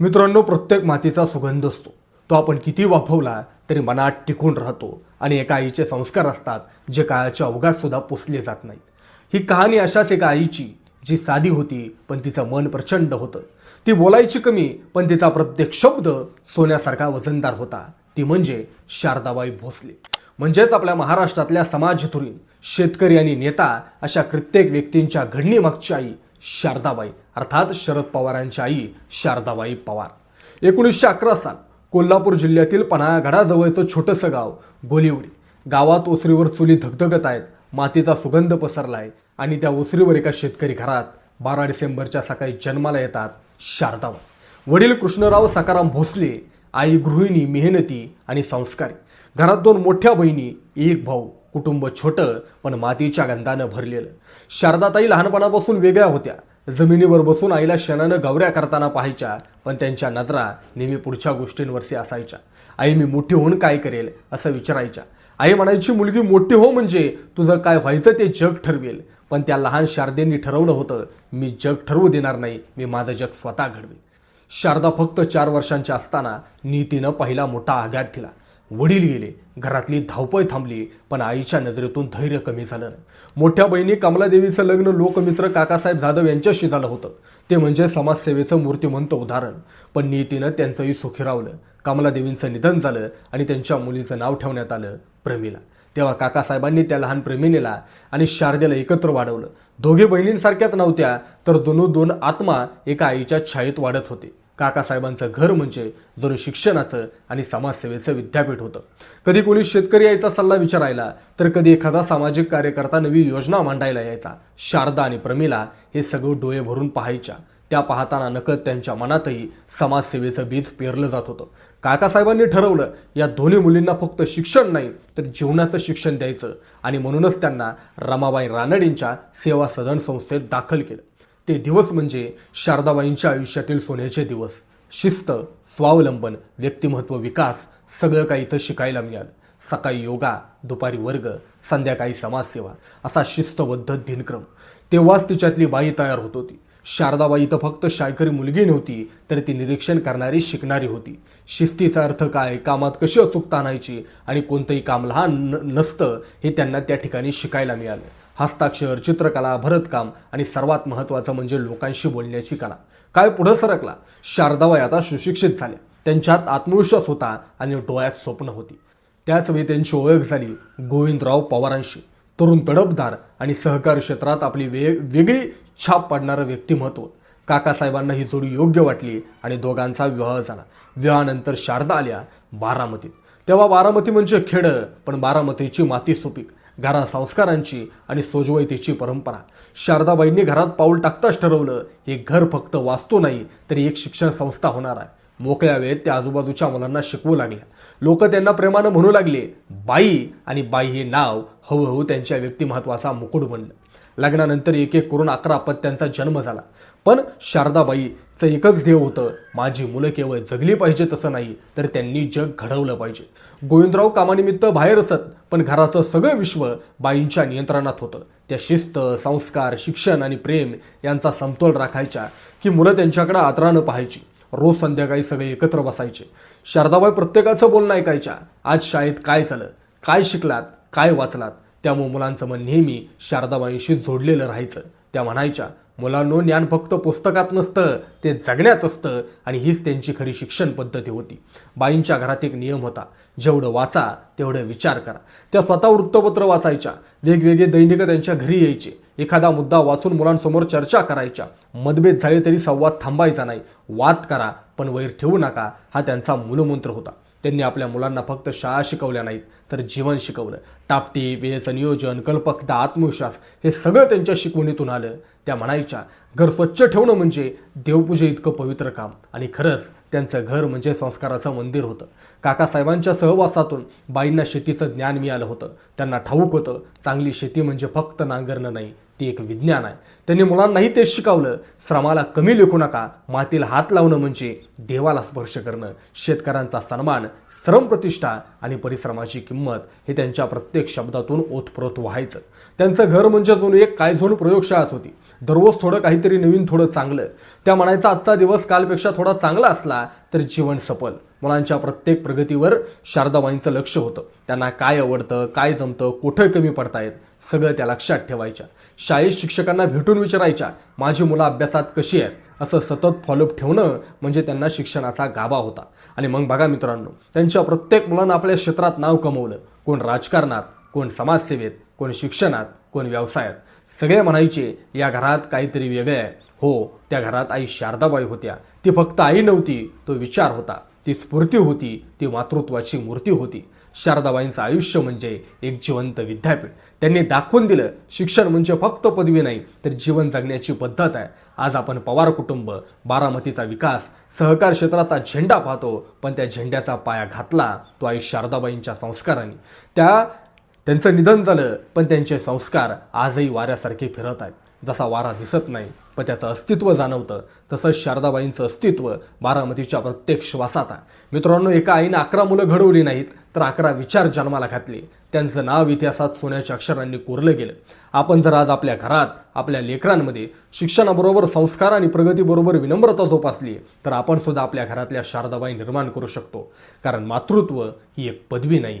मित्रांनो प्रत्येक मातीचा सुगंध असतो. तो आपण किती वाफवला तरी मनात टिकून राहतो आणि एका आईचे संस्कार असतात जे काळाच्या अवघात सुद्धा पुसले जात नाहीत. ही कहाणी अशाच एका आईची जी साधी होती पण तिचं मन प्रचंड होतं. ती बोलायची कमी पण तिचा प्रत्येक शब्द सोन्यासारखा वजनदार होता. ती म्हणजे शारदाबाई भोसले. म्हणजेच आपल्या महाराष्ट्रातल्या समाजधुरीण शेतकरी आणि नेता अशा प्रत्येक व्यक्तींच्या घडणीमागची आई शारदाबाई. अर्थात शरद पवारांची आई शारदाबाई पवार. एकोणीसशे अकरा साल कोल्हापूर जिल्ह्यातील पन्हाळगडाजवळचं छोटंसं गाव गोलिवडी. गावात ओसरीवर चुली धगधगत आहेत मातीचा सुगंध पसरला आहे आणि त्या ओसरीवर एका शेतकरी घरात बारा डिसेंबरच्या सकाळी जन्माला येतात शारदाबाई. वडील कृष्णराव सकाराम भोसले आई गृहिणी मेहनती आणि संस्कारी. घरात दोन मोठ्या बहिणी एक भाऊ कुटुंब छोटं पण मातीच्या गंधानं भरलेलं. शारदाताई लहानपणापासून वेगळ्या होत्या. जमिनीवर बसून आईला क्षणानं गवऱ्या करताना पाहायच्या पण त्यांच्या नजरा नेहमी पुढच्या गोष्टींवरती असायच्या. आई मी मोठी होऊन काय करेल? असं विचारायच्या. आई म्हणायची मुलगी मोठी हो म्हणजे तुझं काय व्हायचं ते जग ठरवेल. पण त्या लहान शारदेंनी ठरवलं होतं मी जग ठरवू देणार नाही मी माझं जग स्वतः घडवेल. शारदा फक्त चार वर्षांची असताना नीतीनं पहिला मोठा आघात दिला. वडील गेले. घरातली धावपळ थांबली पण आईच्या नजरेतून धैर्य कमी झालं नाही. मोठ्या बहिणी कमलादेवीचं लग्न लोकमित्र काकासाहेब जाधव यांच्याशी झालं होतं. ते म्हणजे समाजसेवेचं मूर्तिमंत उदाहरण. पण नीतीनं त्यांचंही सुखी रावलं. कमलादेवींचं निधन झालं आणि त्यांच्या मुलीचं नाव ठेवण्यात आलं प्रेमीला. तेव्हा काकासाहेबांनी त्या लहान प्रेमिनीला आणि शारदेला एकत्र वाढवलं. दोघे बहिणींसारख्याच नव्हत्या तर दोनू दोन आत्मा एका आईच्या छायेत वाढत होते. काकासाहेबांचं घर म्हणजे जणू शिक्षणाचं आणि समाजसेवेचं विद्यापीठ होतं. कधी कोणी शेतकरी यायचा सल्ला विचारायला तर कधी एखादा सामाजिक कार्यकर्ता नवी योजना मांडायला यायचा. शारदा आणि प्रमिला हे सगळं डोळे भरून पाहायच्या. त्या पाहताना नकळत त्यांच्या मनातही समाजसेवेचं बीज पेरलं जात होतं. काकासाहेबांनी ठरवलं या दोन्ही मुलींना फक्त शिक्षण नाही तर जीवनाचं शिक्षण द्यायचं. आणि म्हणूनच त्यांना रमाबाई रानडेंच्या सेवा सदन संस्थेत दाखल केलं. ते दिवस म्हणजे शारदाबाईंच्या आयुष्यातील सोन्याचे दिवस. शिस्त स्वावलंबन व्यक्तिमत्व विकास सगळं काही इथं शिकायला मिळालं. सकाळी योगा दुपारी वर्ग संध्याकाळी समाजसेवा असा शिस्तबद्ध दिनक्रम. तेव्हाच तिच्यातली बाई तयार होत होती. शारदाबाई तर फक्त शाळकरी मुलगी नव्हती तर ती निरीक्षण करणारी शिकणारी होती. शिस्तीचा अर्थ काय कामात कशी अचूकता आणायची आणि कोणतंही काम लहान न- नसतं हे त्यांना त्या ठिकाणी शिकायला मिळालं. हस्ताक्षर चित्रकला भरतकाम आणि सर्वात महत्त्वाचं म्हणजे लोकांशी बोलण्याची कला. काय पुढं सरकला? शारदाबाई आता सुशिक्षित झाल्या. त्यांच्यात आत्मविश्वास होता आणि डोळ्यात स्वप्न होती. त्याचवेळी त्यांची ओळख झाली गोविंदराव पवारांशी. तरुण तडपदार आणि सहकार क्षेत्रात आपली वे वेगळी छाप पाडणारं व्यक्तिमत्व. काकासाहेबांना ही जोडी योग्य वाटली आणि दोघांचा विवाह झाला. विवाहानंतर शारदा आल्या बारामतीत. तेव्हा बारामती म्हणजे खेडं पण बारामतीची माती सुपीक. घरात संस्कारांची आणि सोजवळतेची परंपरा. शारदाबाईंनी घरात पाऊल टाकताच ठरवलं हे घर फक्त वाचतो नाही तर एक शिक्षण संस्था होणार आहे. मोकळ्या वेळेत त्या आजूबाजूच्या मुलांना शिकवू लागल्या. लोक त्यांना प्रेमानं म्हणू लागले बाई आणि बाई हे नाव हळूहळू त्यांच्या व्यक्तिमत्वाचा मुकुट बनलं. लग्नानंतर एक एक करून अकरा अपत्यांचा जन्म झाला. पण शारदाबाईचं एकच ध्येय होतं माझी मुलं केवळ जगली पाहिजे तसं नाही तर त्यांनी जग घडवलं पाहिजे. गोविंदराव कामानिमित्त बाहेर असत पण घराचं सगळं विश्व बाईंच्या नियंत्रणात होतं. त्या शिस्त संस्कार शिक्षण आणि प्रेम यांचा समतोल राखायच्या की मुलं त्यांच्याकडे आदरानं पाहायची. रोज संध्याकाळी सगळे एकत्र बसायचे. शारदाबाई प्रत्येकाचं बोलणं ऐकायच्या. आज शाळेत काय झालं? काय शिकलात? काय वाचलात? त्यामुळे मुलांचं मन नेहमी शारदाबाईंशी जोडलेलं राहायचं. त्या म्हणायच्या मुलांनो ज्ञान फक्त पुस्तकात नसतं ते जगण्यात असतं आणि हीच त्यांची खरी शिक्षण पद्धती होती. बाईंच्या घरात एक नियम होता जेवढं वाचा तेवढं विचार करा. त्या स्वतः वृत्तपत्र वाचायच्या. वेगवेगळे दैनिक त्यांच्या घरी यायचे. एखादा मुद्दा वाचून मुलांसमोर चर्चा करायच्या. मतभेद झाले तरी संवाद थांबायचा नाही. वाद करा पण वैर ठेवू नका हा त्यांचा मूलमंत्र होता. त्यांनी आपल्या मुलांना फक्त शाळा शिकवल्या नाहीत तर जीवन शिकवलं. टापटी वेळेचं नियोजन कल्पकता आत्मविश्वास हे सगळं त्यांच्या शिकवणीतून आलं. त्या म्हणायच्या घर स्वच्छ ठेवणं म्हणजे देवपूजे इतकं पवित्र काम. आणि खरंच त्यांचं घर म्हणजे संस्काराचं मंदिर होतं. काकासाहेबांच्या सहवासातून बाईंना शेतीचं ज्ञान मिळालं होतं. त्यांना ठाऊक होतं चांगली शेती म्हणजे फक्त नांगरणं नाही ती एक विज्ञान आहे. त्यांनी मुलांनाही तेच शिकवलं श्रमाला कमी लेखू नका मातीला हात लावणं म्हणजे देवाला स्पर्श करणं. शेतकऱ्यांचा सन्मान श्रम प्रतिष्ठा आणि परिश्रमाची किंमत हे त्यांच्या प्रत्येक शब्दातून ओतप्रोत व्हायचं. त्यांचं घर म्हणजे जणू एक काय झोन प्रयोगशाळाच होती. दररोज थोडं काहीतरी नवीन थोडं चांगलं. त्या म्हणायचा आजचा दिवस कालपेक्षा थोडा चांगला असला तर जीवन सफल. मुलांच्या प्रत्येक प्रगतीवर शारदाबाईंचं लक्ष होतं. त्यांना काय आवडतं काय जमतं कुठं कमी पडतायत सगळं त्या लक्षात ठेवायच्या. शाळेत शिक्षकांना भेटून विचारायच्या माझी मुलं अभ्यासात कशी आहेत? असं सतत फॉलोअप ठेवणं म्हणजे त्यांना शिक्षणाचा गाभा होता. आणि मग बघा मित्रांनो त्यांच्या प्रत्येक मुलांना आपल्या क्षेत्रात नाव कमवलं. कोण राजकारणात कोण समाजसेवेत कोण शिक्षणात कोण व्यवसायात. सगळे म्हणायचे या घरात काहीतरी वेगळे आहे. हो त्या घरात आई शारदाबाई होत्या. ती फक्त आई नव्हती तो विचार होता. ती स्फूर्ती होती ती मातृत्वाची मूर्ती होती. शारदाबाईंचं आयुष्य म्हणजे एक जिवंत विद्यापीठ. त्यांनी दाखवून दिलं शिक्षण म्हणजे फक्त पदवी नाही तर जीवन जगण्याची पद्धत आहे. आज आपण पवार कुटुंब बारामतीचा विकास सहकार क्षेत्राचा झेंडा पाहतो पण त्या झेंड्याचा पाया घातला तो आई शारदाबाईंच्या संस्कारांनी. त्या त्यांचं निधन झालं पण त्यांचे संस्कार आजही वाऱ्यासारखे फिरत आहेत. जसा वारा दिसत नाही पण त्याचं अस्तित्व जाणवतं तसंच शारदाबाईंचं अस्तित्व बारामतीच्या प्रत्येक श्वासात आहे. मित्रांनो एका आईनं अकरा मुलं घडवली नाहीत तर अकरा विचार जन्माला घातले. त्यांचं नाव इतिहासात सोन्याच्या अक्षरांनी कोरलं गेलं. आपण जर आज आपल्या घरात आपल्या लेकरांमध्ये शिक्षणाबरोबर संस्कार आणि प्रगतीबरोबर विनम्रता जोपासली तर आपण सुद्धा आपल्या घरातल्या शारदाबाई निर्माण करू शकतो. कारण मातृत्व ही एक पदवी नाही